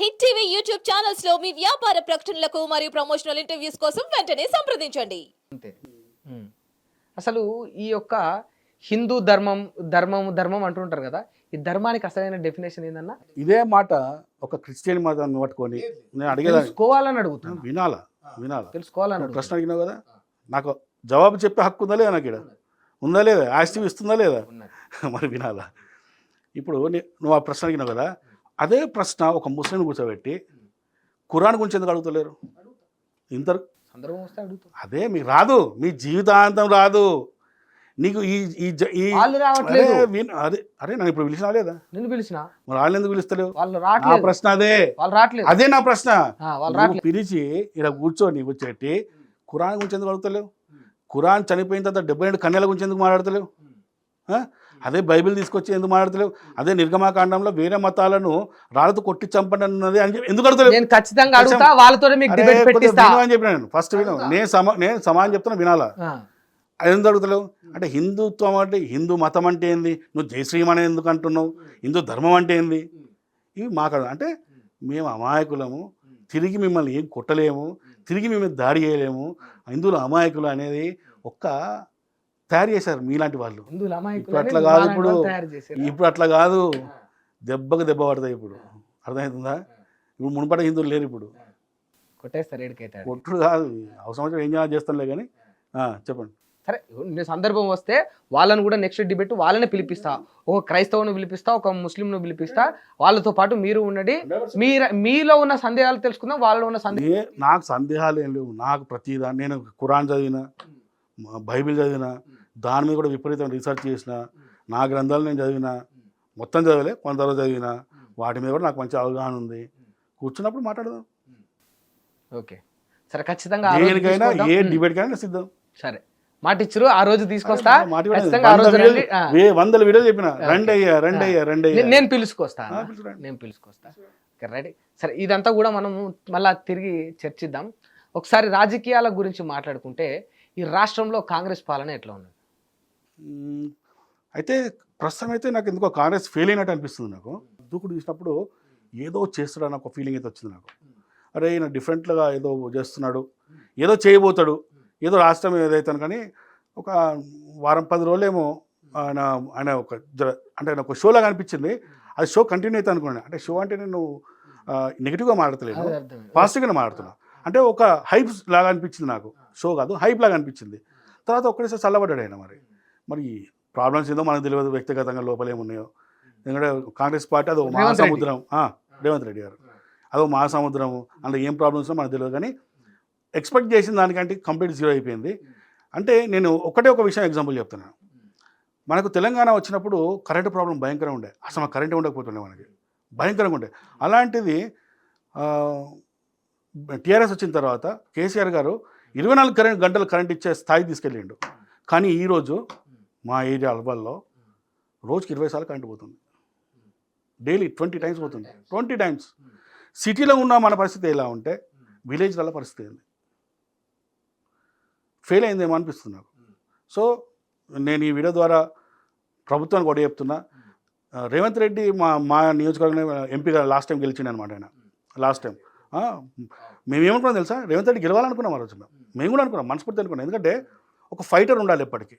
Hit TV YouTube ఛానల్స్లో మీ వ్యాపార ప్రకటనలకు మరియు ప్రమోషనల్ ఇంటర్వ్యూస్ కోసం వెంటనే సంప్రదించండి. అంతే. అసలు ఈ యొక్క హిందూ ధర్మం ధర్మం ధర్మం అంటుంటారు కదా ఈ ధర్మానికి అసలైన డెఫినేషన్ ఏందన్నా? ఇదే మాట ఒక క్రిస్టియన్ మతాన్ని పట్టుకొని నేను అడిగేదాన్ని. తెలుసుకోవాలని అడుగుతాను వినాలా? వినాలా? తెలుసుకోవాలని నువ్వు ప్రశ్న అడిగినావు కదా? నాకు జవాబు చెప్పే హక్కు ఉందా లేదా నాకు ఇక్కడ ఉందా లేదా? ఆస్తి ఇస్తుందా లేదా? మరి వినాలా? ఇప్పుడు నే- నువ్వు ఆ ప్రశ్న అడిగినావు కదా అదే ప్రశ్న ఒక ముస్లిం కూర్చోబెట్టి ఖురాన్ గురించి ఎందుకు అడుగుతలేరు? ఇంత సందర్భం వస్తే అడుగుతాం. అదే మీకు రాదు మీ జీవితాంతం రాదు. నీకు ఈ ఈ ఈ రావట్లేదు. అదే అరే నన్ను ఇప్పుడు పిలిచినా లేదా? నిన్ను పిలిచిన? మరి వాళ్ళు ఎందుకు పిలుస్తలేవు? వాళ్ళు నా రావట్లేదు. ప్రశ్న అదే. వాళ్ళు రావట్లేదు. అదే నా ప్రశ్న. వాళ్ళు పిలిచి ఇలా కూర్చొని కూర్చోబెట్టి ఖురాన్ గురించి ఎందుకు అడుగుతలేవు? ఖురాన్ చనిపోయిన తర్వాత డెబ్బై రెండు కన్యల గురించి ఎందుకు మాట్లాడతలేవు? అదే బైబిల్ తీసుకొచ్చి ఎందుకు మాట్లాడతలేవు? అదే నిర్గమాకాండంలో వేరే మతాలను రాళ్ళతో కొట్టి చంపండి అన్నది అని చెప్పి ఎందుకు అడుగుతలేవు? నేను ఖచ్చితంగా అడుగుతా వాళ్ళతో మీకు డిబేట్ కొద్దిగా పెట్టిస్తా. విను అని చెప్పిన నేను. ఫస్ట్ విను. నేను సమా నేను సమానం చెప్తున్నా వినాలా? ఎందుకు అడుగుతలేవు? అంటే హిందుత్వం అంటే హిందూ మతం అంటే ఏంది? నువ్వు జై శ్రీమని ఎందుకు అంటున్నావు? హిందూ ధర్మం అంటే ఏంది? ఇవి మాకు అంటే మేము అమాయకులము తిరిగి మిమ్మల్ని ఏం కొట్టలేము తిరిగి మిమ్మల్ని దాడి చేయలేము. హిందువులు అమాయకులు అనేది ఒక్క తయారు చేశారు మీలాంటి వాళ్ళు. ఇప్పుడు అట్లా కాదు ఇప్పుడు. వాళ్ళు. ఇప్పుడు అట్లా కాదు. దెబ్బకు దెబ్బ పడతాయి ఇప్పుడు. అర్థమవుతుందా? ఇప్పుడు మునుపట హిందువులు లేరు ఇప్పుడు. కొట్టేస్తారు కొట్టుడు కాదు. అవసరం ఏం చేస్తానులే కానీ. చెప్పండి. సరే సందర్భం వస్తే వాళ్ళని కూడా నెక్స్ట్ డిబేట్ వాళ్ళనే పిలిపిస్తా. ఒక క్రైస్తవుని పిలిపిస్తా ఒక ముస్లింను పిలిపిస్తా. వాళ్ళతో పాటు మీరు ఉండండి. మీరు మీలో ఉన్న సందేహాలు తెలుసుకుందాం వాళ్ళలో ఉన్న సందేహాలు నే- నాకు సందేహాలు ఏం లేవు. నాకు ప్రతిదా నేను ఖురాన్ చదివిన బైబిల్ చదివిన దాని మీద కూడా విపరీతం రీసెర్చ్ చేసిన నా గ్రంథాలు నేను చదివిన మొత్తం చదవలే కొంతలో చదివిన వాటి మీద కూడా నాకు మంచి అవగాహన ఉంది. కూర్చున్నప్పుడు మాట్లాడదాం. ఓకే. సరే ఖచ్చితంగా దేనికైనా. ఏ ఉమ్, డిబేట్కైనా నేను సిద్ధం. సరే. మాట ఇచ్చారు ఆ రోజు తీసుకొస్తా వందల వీడియోలు చెప్పిన. రండి అయ్యా రండి అయ్యా రండి అయ్యా నేను- పిలుచుకొస్తా. నేను పిలుచుకొస్తా. రెడీ. సరే ఇదంతా కూడా మనం మళ్ళా తిరిగి చర్చిద్దాం. ఒకసారి రాజకీయాల గురించి మాట్లాడుకుంటే ఈ రాష్ట్రంలో కాంగ్రెస్ పాలన ఎట్లా ఉన్నది. అయితే ప్రస్తుతం అయితే నాకు ఎందుకో కాంగ్రెస్ ఫెయిల్ అయినట్టు అనిపిస్తుంది నాకు. దూకుడు చూసినప్పుడు ఏదో చేస్తాడని ఒక ఫీలింగ్ అయితే వచ్చింది నాకు. అరే ఈయన డిఫరెంట్గా ఏదో చేస్తున్నాడు ఏదో చేయబోతాడు ఏదో రాష్ట్రం ఏదైతే కానీ ఒక వారం పది రోజులేమో ఆయన ఆయన ఒక జర అంటే ఆయన ఒక షోలాగా అనిపించింది. అది షో కంటిన్యూ అయితే అనుకున్నాను. అంటే షో అంటే నేను నెగిటివ్గా అర్థమైంది. పాజిటివ్గానే మాడుతున్నా అంటే ఒక హైప్ లాగా అనిపించింది నాకు. షో కాదు హైప్ లాగా అనిపించింది. తర్వాత ఒక్కడేసారి చల్లబడ్డాడు ఆయన మరి. మరి ప్రాబ్లమ్స్ ఏదో మనకు తెలియదు వ్యక్తిగతంగా లోపల ఏమున్నాయో. ఎందుకంటే కాంగ్రెస్ పార్టీ అదో. మహాసముద్రం. రేవంత్ రెడ్డి గారు. అదో మహాసముద్రము. అందులో ఏం ప్రాబ్లమ్స్ మనకు తెలియదు. కానీ ఎక్స్పెక్ట్ చేసిన దానికంటే కంప్లీట్ జీరో అయిపోయింది. అంటే నేను ఒకటే ఒక విషయం ఎగ్జాంపుల్ చెప్తున్నాను మనకు తెలంగాణ వచ్చినప్పుడు కరెంటు ప్రాబ్లం భయంకరంగా ఉండే. అసలు కరెంట్ ఉండకపోతుండే మనకి. భయంకరంగా ఉండే. అలాంటిది టీఆర్ఎస్ వచ్చిన తర్వాత కేసీఆర్ గారు ఇరవై నాలుగు కరెంట్ గంటలు కరెంట్ ఇచ్చే స్థాయికి తీసుకెళ్ళిండు. కానీ ఈరోజు మా ఏరియా అల్బల్లో రోజుకి ఇరవై సార్లు కరెంట్ పోతుంది. డైలీ ట్వంటీ టైమ్స్ పోతుంది. Twenty times. సిటీలో ఉన్న మన పరిస్థితి ఎలా ఉంటే విలేజ్లలో పరిస్థితి ఏంది? ఫెయిల్ అయిందేమో అనిపిస్తుంది నాకు. సో నేను ఈ వీడియో ద్వారా ప్రభుత్వానికి కూడా చెప్తున్నా. ఆ, రేవంత్ రెడ్డి మా మా నియోజకవర్గం ఎంపీగా లాస్ట్ టైం గెలిచిండు అనమాట ఆయన. Last time. మేము ఏమనుకున్నాం తెలుసా? రేవంత్ రెడ్డి గెలవాలనుకున్నాం ఆ రోజు మేము మేము కూడా అనుకున్నాం. మనస్ఫూర్తి అనుకున్నాం. ఎందుకంటే ఒక ఫైటర్ ఉండాలి ఎప్పటికీ.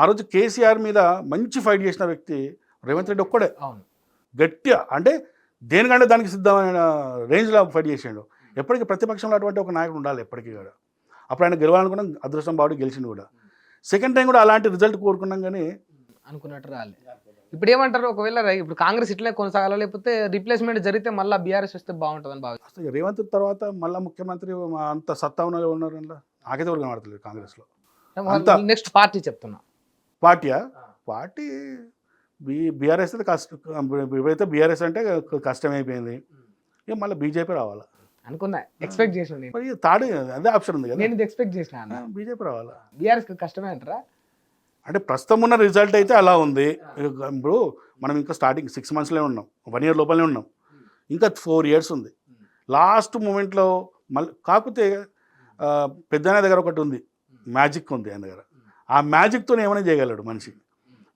ఆ రోజు కేసీఆర్ మీద మంచి ఫైట్ చేసిన వ్యక్తి రేవంత్ రెడ్డి ఒక్కడే. అవును. గట్టిగా అంటే దేనికంటే దానికి సిద్ధమైన రేంజ్లో ఫైట్ చేసిండు. ఎప్పటికీ ప్రతిపక్షంలో అటువంటి ఒక నాయకుడు ఉండాలి ఎప్పటికీ కూడా. అప్పుడు ఆయన గెలవాలనుకున్నాం అదృష్టం బాబు గెలిచిండు కూడా. సెకండ్ టైం కూడా అలాంటి రిజల్ట్ కోరుకున్నాం కానీ అనుకున్నట్టు రాలే. ఇప్పుడు ఏమంటారు? ఒకవేళ ఇప్పుడు కాంగ్రెస్ ఇట్లే కొనసాగాల? లేకపోతే రిప్లేస్మెంట్ జరిగితే మళ్ళీ బీఆర్ఎస్ వస్తే బాగుంటుందని భావిస్తాను అసలు రేవంత్ తర్వాత మళ్ళీ ముఖ్యమంత్రి అంత సత్తా ఉన్న వాళ్ళు ఉన్నారు అందులో నాకైతే ఎవరు కనబడతలేదు కాంగ్రెస్లో. నెక్స్ట్ పార్టీ చెప్తున్నా. పార్టీయా? పార్టీ బీ బీఆర్ఎస్ అయితే కష్టం ఇప్పుడైతే బీఆర్ఎస్ అంటే కష్టమైపోయింది. ఇక మళ్ళీ బీజేపీ రావాలా? అనుకున్నా. ఎక్స్పెక్ట్ చేసిన మరి తాడు అదే ఆప్షన్ ఉంది కదా. నేను ఎక్స్పెక్ట్ చేసిన బీజేపీ రావాలా? బీఆర్ఎస్ కష్టమే అంటారా? అంటే ప్రస్తుతం ఉన్న రిజల్ట్ అయితే అలా ఉంది. ఇప్పుడు మనం ఇంకా స్టార్టింగ్ సిక్స్ మంత్స్లో ఉన్నాం. వన్ ఇయర్ లోపలనే ఉన్నాం. ఇంకా ఫోర్ ఇయర్స్ ఉంది. లాస్ట్ మూమెంట్లో మళ్ళీ కాకపోతే ఆ, పెద్దన్న దగ్గర ఒకటి ఉంది. మ్యాజిక్ ఉంది ఆయన దగ్గర. ఆ మ్యాజిక్తో ఏమైనా చేయగలడు మనిషి.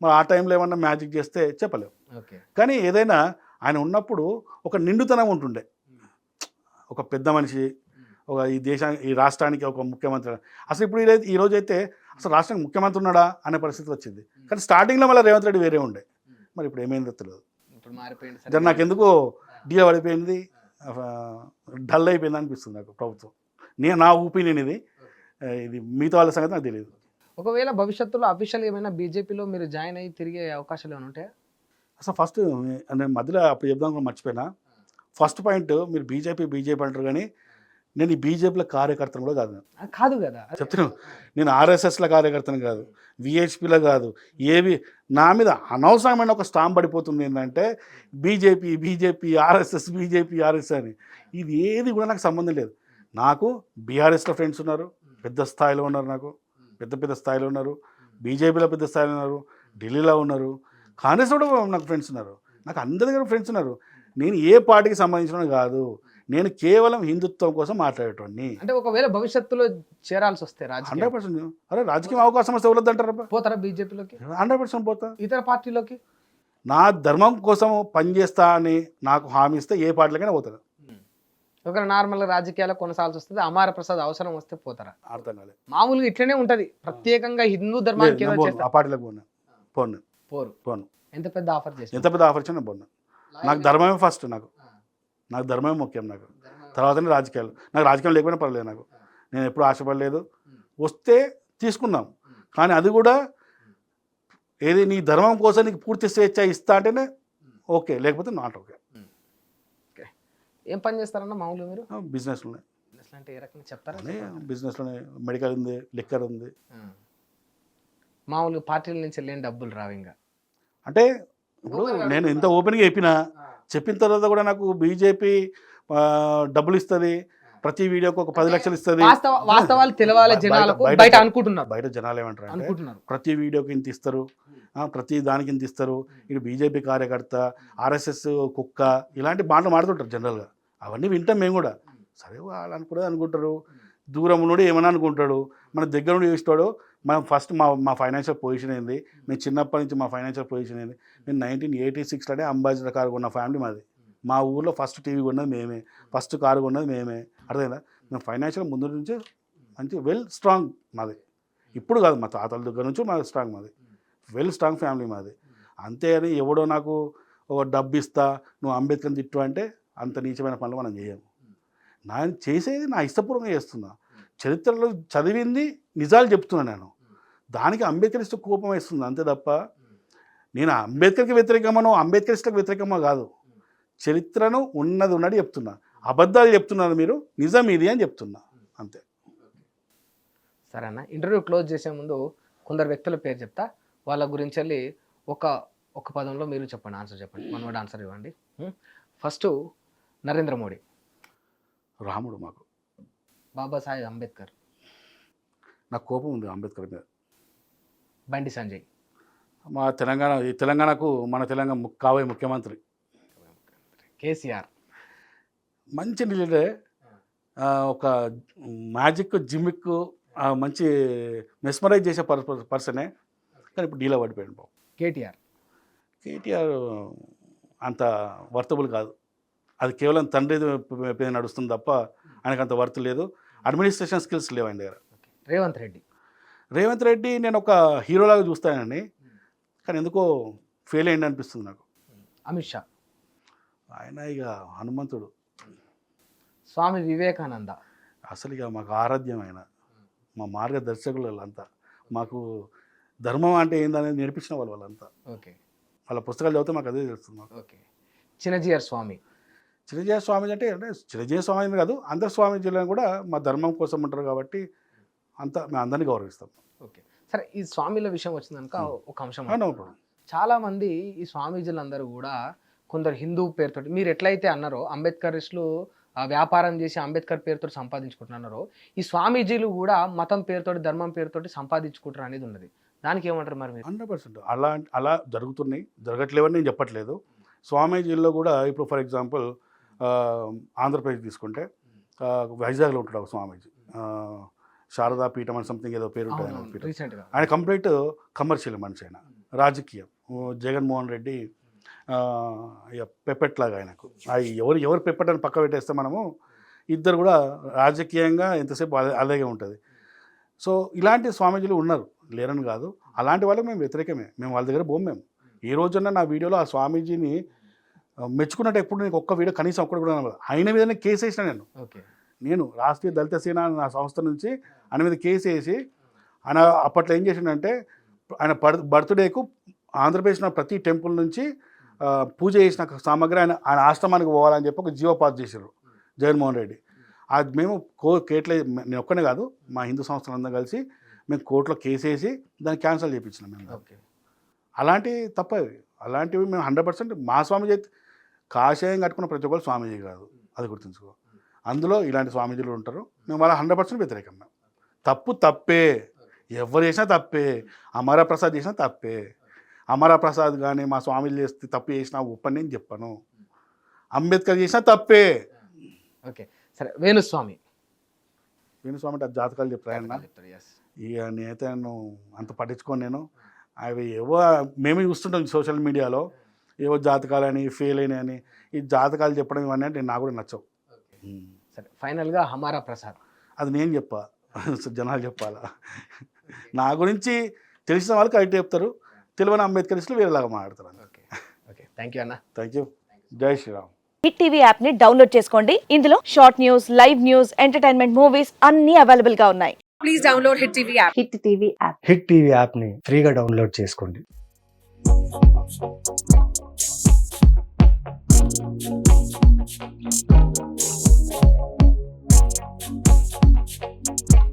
మరి ఆ టైంలో ఏమన్నా మ్యాజిక్ చేస్తే చెప్పలేము ఓకే. కానీ ఏదైనా ఆయన ఉన్నప్పుడు ఒక నిండుతనం ఉంటుండే. ఒక పెద్ద మనిషి ఒక ఈ దేశానికి ఈ రాష్ట్రానికి ఒక ముఖ్యమంత్రి. అసలు ఇప్పుడు ఈ- ఈ రోజు అయితే అసలు రాష్ట్రానికి ముఖ్యమంత్రి ఉన్నాడా అనే పరిస్థితి వచ్చింది. కానీ స్టార్టింగ్లో మళ్ళీ రేవంత్ రెడ్డి వేరే ఉండే. మరి ఇప్పుడు ఏమైందో తెలియదు. ఇప్పుడు నాకు ఎందుకో డియా పడిపోయింది డల్ అయిపోయింది అనిపిస్తుంది నాకు ప్రభుత్వం. నేను నా ఒపీనియన్ ఇది. ఇది మిగతా వాళ్ళ సంగతి నాకు తెలియదు. ఒకవేళ భవిష్యత్తులో అఫీషియల్ ఏమైనా బీజేపీలో మీరు జాయిన్ అయ్యి తిరిగే అవకాశాలు ఏమైనా ఉంటాయా? అసలు ఫస్ట్ నేను మధ్యలో అప్పుడు చెప్దాం కూడా మర్చిపోయినా. ఫస్ట్ పాయింట్ మీరు బీజేపీ బీజేపీ అంటారు కానీ నేను ఈ బీజేపీలో కార్యకర్తను కూడా కాదు. కాదు కదా. చెప్తున్నాను నేను ఆర్ఎస్ఎస్ల కార్యకర్తను కాదు విహెచ్పిలో కాదు ఏవి నా మీద అనవసరమైన ఒక స్టాంప్ పడిపోతుంది ఏంటంటే BJP BJP RSS BJP RS అని. ఇది ఏది కూడా నాకు సంబంధం లేదు. నాకు బీఆర్ఎస్లో ఫ్రెండ్స్ ఉన్నారు పెద్ద స్థాయిలో ఉన్నారు నాకు. పెద్ద పెద్ద స్థాయిలో ఉన్నారు. బీజేపీలో పెద్ద స్థాయిలో ఉన్నారు. ఢిల్లీలో ఉన్నారు. కాంగ్రెస్ కూడా నాకు ఫ్రెండ్స్ ఉన్నారు. నాకు అందరి దగ్గర ఫ్రెండ్స్ ఉన్నారు. నేను ఏ పార్టీకి సంబంధించిన కాదు. నేను కేవలం హిందుత్వం కోసం మాట్లాడేటోడిని. అంటే ఒకవేళ భవిష్యత్తులో చేరాల్సి వస్తే హండ్రెడ్ పర్సెంట్. అరే రాజకీయ అవకాశం వస్తే ఎవరొద్దంటారా పోతారా బీజేపీలోకి? హండ్రెడ్ పర్సెంట్ పోతా. ఇతర పార్టీలోకి? నా ధర్మం కోసం పనిచేస్తా అని నాకు హామీ ఇస్తే ఏ పార్టీలకైనా పోతాను ఒకవేళ నార్మల్ రాజకీయాల్లో కొనసాగాల్సి వస్తుంది అమార ప్రసాద్ అవసరం వస్తే పోతారా? అర్థం కాలేదు మామూలుగా ఇట్లనే ఉంటది. ప్రత్యేకంగా హిందూ ధర్మానికి నేను పోను. పోరు. పోను. ఎంత పెద్ద ఆఫర్ చేసి ఎంత పెద్ద ఆఫర్ ఇచ్చినా పోను. నాకు ధర్మమే ఫస్ట్ నాకు. నాకు ధర్మమే ముఖ్యం నాకు. తర్వాతనే రాజకీయాలు. నాకు రాజకీయం లేకపోయినా పర్లేదు నాకు. నేను ఎప్పుడు ఆశపడలేదు. వస్తే తీసుకుందాం. కానీ అది కూడా ఏది నీ ధర్మం కోసం నీకు పూర్తి స్వేచ్ఛ ఇస్తా అంటేనే ఓకే లేకపోతే నాట్ ఓకే ఏం పని చేస్తారన్న మామూలుగా మీరు? అంటే ఏ రకంగా చెప్తారా అనే బిజినెస్లోనే. మెడికల్ ఉంది లిక్కర్ ఉంది. మామూలుగా పార్టీల నుంచి వెళ్ళిన డబ్బులు రావు ఇంకా. అంటే ఇప్పుడు నేను ఇంత ఓపెన్గా చెప్పిన చెప్పిన తర్వాత కూడా నాకు బీజేపీ డబ్బులు ఇస్తుంది ప్రతి వీడియోకి ఒక పది లక్షలు ఇస్తుంది. వాస్తవ వాస్తవాలు తెలవాలి బయట- జనాలకు బయట- బయట అనుకుంటున్నారు. బయట జనాలు ఏమంటారు అంటే అనుకుంటున్నారు. ప్రతి వీడియోకి ఇంత ఇస్తారు. ప్రతి దానికి ఇంత ఇస్తారు. ఇది బీజేపీ కార్యకర్త ఆర్ఎస్ఎస్ కుక్క ఇలాంటి మాటలు మాడుతుంటారు జనరల్గా. అవన్నీ వింటాం మేము కూడా. సరే వాళ్ళు అనుకుంటే అనుకుంటారు. దూరం నుండి ఏమని అనుకుంటాడు. మన దగ్గర నుండి చూస్తాడు. మనం ఫస్ట్ మా మా ఫైనాన్షియల్ పొజిషన్ ఏంది? మేము చిన్నప్పటి నుంచి మా ఫైనాన్షియల్ పొజిషన్ ఏంది? నేను నైన్టీన్ ఎయిటీ సిక్స్లోనే అంబాసిడర్ కారు కొన్న ఫ్యామిలీ మాది. మా ఊర్లో ఫస్ట్ టీవీ కొన్నది మేమే. ఫస్ట్ కారు కొన్నది మేమే. అర్థమైందా? మేము ఫైనాన్షియల్ ముందు నుంచి మంచి వెల్ స్ట్రాంగ్ మాది. ఇప్పుడు కాదు మా తాతల దగ్గర నుంచి మాది స్ట్రాంగ్ మాది. వెల్ స్ట్రాంగ్ ఫ్యామిలీ మాది. అంతే అని ఎవడో నాకు ఒక డబ్బు ఇస్తా నువ్వు అంబేద్కర్ని తిట్టు అంటే అంత నీచమైన పనులు మనం చేయము. నా చేసేది నా ఇష్టపూర్వకంగా చేస్తున్నా. చరిత్రలో చదివింది నిజాలు చెప్తున్నా నేను. దానికి అంబేద్కరిస్ట్ కోపం వేస్తుంది అంతే తప్ప నేను అంబేద్కర్కి వ్యతిరేకమనో అంబేద్కరిస్ట్కి వ్యతిరేకమో కాదు. చరిత్రను ఉన్నది ఉన్నది చెప్తున్నా. అబద్ధాలు చెప్తున్నారు మీరు నిజం ఇది అని చెప్తున్నా. అంతే. సరే అన్న. ఇంటర్వ్యూ క్లోజ్ చేసే ముందు కొందరు వ్యక్తుల పేరు చెప్తా. వాళ్ళ గురించి వెళ్ళి ఒక ఒక పదంలో మీరు చెప్పండి ఆన్సర్ చెప్పండి. వన్ వర్డ్ ఆన్సర్ ఇవ్వండి. ఫస్ట్ నరేంద్ర మోడీ. రాముడు మాకు. బాబాసాహెబ్ అంబేద్కర్. నాకు కోపం ఉంది అంబేద్కర్ మీద. బండి సంజయ్. మా తెలంగాణ ఈ తెలంగాణకు మన తెలంగాణ కాబోయే ముఖ్యమంత్రి. కేసీఆర్. మంచి లీడరే. ఒక మ్యాజిక్ జిమ్మిక్ మంచి మెస్మరైజ్ చేసే పర్ పర్సనే. కానీ ఇప్పుడు డీలో పడిపోయాడు బాబు. కేటీఆర్. కేటీఆర్ అంత వర్తబుల్ కాదు. అది కేవలం తండ్రి మీద నడుస్తుంది తప్ప ఆయనకు అంత వర్త్ లేదు. అడ్మినిస్ట్రేషన్ స్కిల్స్ లేవు ఆయన దగ్గర. రేవంత్ రెడ్డి. రేవంత్ రెడ్డి నేను ఒక హీరోలాగా చూస్తానండి. కానీ ఎందుకో ఫెయిల్ అయ్యింది అనిపిస్తుంది నాకు. అమిత్ షా. ఆయన ఇక హనుమంతుడు. స్వామి వివేకానంద. అసలు ఇక మాకు ఆరాధ్యం ఆయన. మా మార్గదర్శకులు వాళ్ళంతా. మాకు ధర్మం అంటే ఏందనేది నేర్పించిన వాళ్ళు వాళ్ళంతా. ఓకే. వాళ్ళ పుస్తకాలు చదివితే మాకు అదే తెలుస్తుంది ఓకే. చిన్నజీయర్ స్వామి. చిరంజీవి స్వామీజీ అంటే అంటే చిరంజీవి స్వామి కాదు అందరు స్వామీజీలను కూడా మా ధర్మం కోసం ఉంటారు కాబట్టి అంతా మేము అందరినీ గౌరవిస్తాం. ఓకే. సరే ఈ స్వామిల విషయం వచ్చిందనుక ఒక అంశం నో ప్రాబ్లం. చాలా మంది ఈ స్వామీజీలందరూ కూడా కొందరు హిందూ పేరుతోటి మీరు ఎట్లయితే అన్నారో అంబేద్కరిస్టులు ఆ, వ్యాపారం చేసి అంబేద్కర్ పేరుతో సంపాదించుకుంటున్నారో ఈ స్వామీజీలు కూడా మతం పేరుతోటి ధర్మం పేరుతోటి సంపాదించుకుంటారు అనేది ఉన్నది. దానికి ఏమంటారు మరి మీరు? Hundred percent. అలా అలా జరుగుతున్నాయి. జరగట్లేవని నేను చెప్పట్లేదు. స్వామీజీల్లో కూడా ఇప్పుడు ఫర్ ఎగ్జాంపుల్ ఆంధ్రప్రదేశ్ తీసుకుంటే వైజాగ్లో ఉంటాడు ఒక స్వామీజీ. శారదా పీఠం అని సంథింగ్ ఏదో పేరు ఉంటుంది ఆయన పీఠం. రీసెంట్గా ఆయన కంప్లీట్ కమర్షియల్ మనిషి ఆయన రాజకీయం. ఓ జగన్మోహన్ రెడ్డి పెప్పెట్ లాగా ఆయనకు. ఎవరు ఎవరు పెప్పెట్ అని పక్క పెట్టేస్తే మనము ఇద్దరు కూడా రాజకీయంగా ఎంతసేపు అదే అలాగే ఉంటుంది. సో ఇలాంటి స్వామీజీలు ఉన్నారు. లేరని కాదు. అలాంటి వాళ్ళకి మేము వ్యతిరేకమే. మేము వాళ్ళ దగ్గర పోం మేము. ఏ రోజున నా వీడియోలో ఆ స్వామీజీని మెచ్చుకున్నట్టు ఎప్పుడు నీకు ఒక్క వీడియో కనీసం ఒక్కటి కూడా. ఆయన మీదనే కేసు వేసిన నేను. ఓకే. నేను రాష్ట్రీయ దళిత సేన నా సంస్థ నుంచి ఆయన మీద కేసు వేసి ఆయన అప్పట్లో ఏం చేసిండంటే ఆయన బర్త్ బర్త్డేకు ఆంధ్రప్రదేశ్లో ప్రతి టెంపుల్ నుంచి పూజ చేసిన సామాగ్రి ఆయన ఆయన ఆశ్రమానికి పోవాలని చెప్పి ఒక జీవో పాస్ చేశారు జగన్మోహన్ రెడ్డి. అది మేము కో కేట్లే నేను ఒక్కనే కాదు మా హిందూ సంస్థలందరం కలిసి మేము కోర్టులో కేసు వేసి దాన్ని క్యాన్సిల్ చేయించినాం మేము. ఓకే. అలాంటివి తప్పవి అలాంటివి మేము హండ్రెడ్ పర్సెంట్ మా స్వామీజీ అయితే కాషాయం కట్టుకున్న ప్రతి ఒక్కరు స్వామీజీ కాదు. అది గుర్తుంచుకో. అందులో ఇలాంటి స్వామీజీలు ఉంటారు. మేము వాళ్ళ హండ్రెడ్ పర్సెంట్ వ్యతిరేకం మేము తప్పు తప్పే. ఎవరు చేసినా తప్పే. అమర ప్రసాద్ చేసినా తప్పే. అమర ప్రసాద్ కానీ మా స్వామీలు చేస్తే తప్పు చేసినా ఒప్పని నేను చెప్పను. అంబేద్కర్ చేసినా తప్పే. ఓకే. సరే వేణుస్వామి. స్వామి అంటే జాతకాలు చెప్తాయన్నా. ఇక నేనైతే అంత పట్టించుకోను నేను. అవి ఏవో మేమే చూస్తుంటాం సోషల్ మీడియాలో. ఏవో జాతకాలని ఫెయిల్ అయినాయని ఈ జాతకాలు చెప్పడం ఇవన్నీ అంటే నాకు కూడా నచ్చవు. సరే ఫైనల్గా హమారా ప్రసాద్. అది నేను చెప్పా. జనాలు చెప్పాలా? నా గురించి తెలిసిన వాళ్ళు కరెక్ట్ చెప్తారు. తెలియని అంబేద్కరిస్టులు వేరేలాగా మాట్లాడతారు ఓకే. ఓకే. థ్యాంక్ యూ అన్న థ్యాంక్ యూ జై శ్రీరామ్. హిట్ టీవీ యాప్ని డౌన్లోడ్ చేసుకోండి. ఇందులో short news live news entertainment movies అన్ని అవైలబుల్గా ఉన్నాయి. please download Hit TV app. Hit TV app. Hit TV యాప్ని ఫ్రీగా డౌన్లోడ్ చేసుకోండి. Thank you.